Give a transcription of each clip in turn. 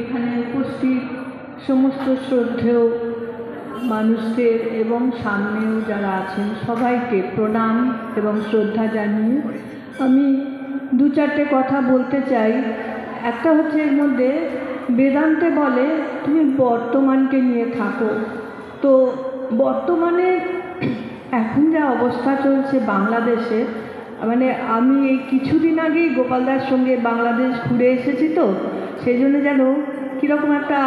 এখানে উপস্থিত সমস্ত শ্রদ্ধেয় মানুষদের এবং সামনেও যারা আছেন, সবাইকে প্রণাম এবং শ্রদ্ধা জানিয়ে আমি দু চারটে কথা বলতে চাই। একটা হচ্ছে এর মধ্যে বেদান্তে বলে, তুমি বর্তমানকে নিয়ে থাকো। তো বর্তমানে এখন যা অবস্থা চলছে বাংলাদেশে মানে আমি এই কিছুদিন আগেই গোপালদার সঙ্গে বাংলাদেশ ঘুরে এসেছি তো সেই জন্য যেন কীরকম একটা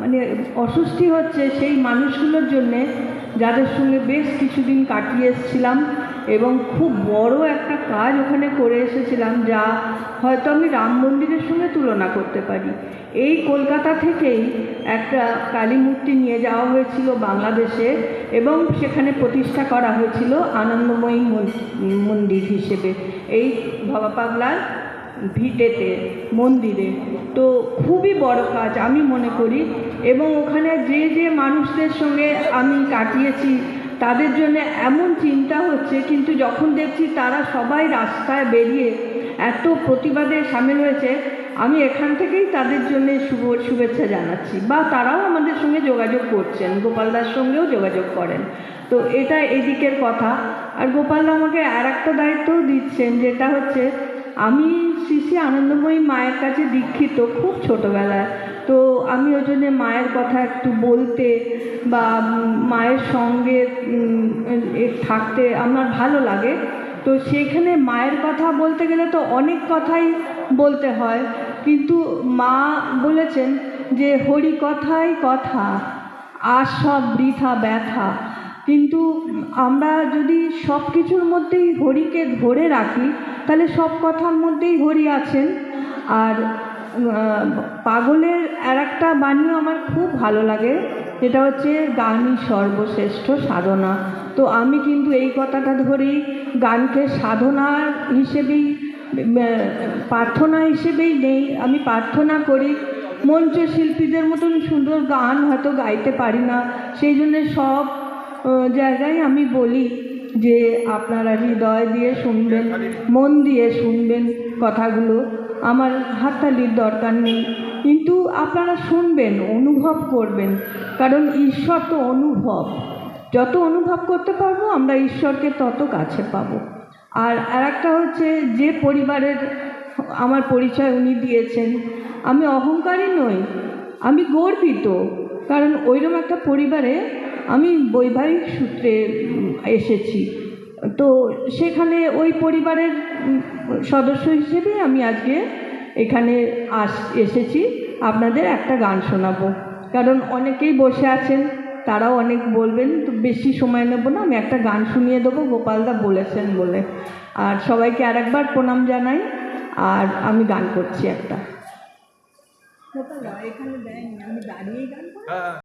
মানে অস্বস্তি হচ্ছে সেই মানুষগুলোর জন্যে যাদের সঙ্গে বেশ কিছুদিন কাটিয়ে এসেছিলাম এবং খুব বড় একটা কাজ ওখানে করে এসেছিলাম যা হয়তো আমি রাম মন্দিরের সঙ্গে তুলনা করতে পারি। এই কলকাতা থেকেই একটা কালী মূর্তি নিয়ে যাওয়া হয়েছিল বাংলাদেশে এবং সেখানে প্রতিষ্ঠা করা হয়েছিল আনন্দময়ী মন্দির হিসেবে। এই ভবা পাগলার ভিটেতে, মন্দিরে। তো খুবই বড় কাজ, আমি মনে করি। এবং ওখানে যে যে মানুষদের সঙ্গে আমি কাটিয়েছি, তাদের জন্য এমন চিন্তা হচ্ছে, কিন্তু যখন দেখছি তারা সবাই রাস্তায় বেরিয়ে এত প্রতিবাদে সামিল হয়েছে, আমি এখান থেকেই তাদের জন্য শুভ, শুভেচ্ছা জানাচ্ছি। বা তারাও আমাদের সঙ্গে যোগাযোগ করছেন গোপালদার সঙ্গেও যোগাযোগ করেন। তো এটা এদিকের কথা। আর গোপালদা আমাকে আর একটা দায়িত্বও দিচ্ছেন, যেটা হচ্ছে আমি শ্রী শ্রী আনন্দময়ী মায়ের কাছে দীক্ষিত, খুব ছোটোবেলায়। তো আমি ওই জন্যে মায়ের কথা একটু বলতে বা মায়ের সঙ্গে থাকতে আমার ভালো লাগে। তো সেখানে মায়ের কথা বলতে গেলে তো অনেক কথাই বলতে হয়। কিন্তু মা বলেছেন যে, হরি কথাই কথা, আর সব বৃথা ব্যথা। কিন্তু আমরা যদি সব কিছুর মধ্যেই হরিকে ধরে রাখি তাহলে সব কথার মধ্যেই হরি আছেন। আর পাগলের আর একটা বাণীও আমার খুব ভালো লাগে, যেটা হচ্ছে গানই সর্বশ্রেষ্ঠ সাধনা। তো আমি কিন্তু এই কথাটা ধরেই গানকে সাধনা হিসেবেই প্রার্থনা হিসেবেই নেই। আমি প্রার্থনা করি মঞ্চ শিল্পীদের মতন সুন্দর গান হয়তো গাইতে পারি না। সেই জন্যে সব জায়গায় আমি বলি যে আপনারা হৃদয় দিয়ে শুনবেন, মন দিয়ে শুনবেন কথাগুলো, আমার হাততালির দরকার নেই। কিন্তু আপনারা শুনবেন, অনুভব করবেন, কারণ ঈশ্বর তো অনুভব। যত অনুভব করতে পারব, আমরা ঈশ্বরকে তত কাছে পাবো। আর আরেকটা হচ্ছে, যে পরিবারের, আমার পরিচয় উনি দিয়েছেন, আমি অহংকারী নই, আমি গর্বিত, কারণ ওইরকম একটা পরিবারে আমি বৈবাহিক সূত্রে এসেছি। তো সেখানে ওই পরিবারের সদস্য হিসেবে আমি আজকে এখানে আস এসেছি। আপনাদের একটা গান শোনাবো। কারণ অনেকেই বসে আছেন তারাও অনেক বলবেন তো বেশি সময় নেব না আমি একটা গান শুনিয়ে দেবো গোপালদা বলেছেন বলে। আর সবাইকে আর একবার প্রণাম জানাই আর আমি গান করছি একটা। গোপালদা এখানে দেয়নি আমি দাঁড়িয়েই গান করব?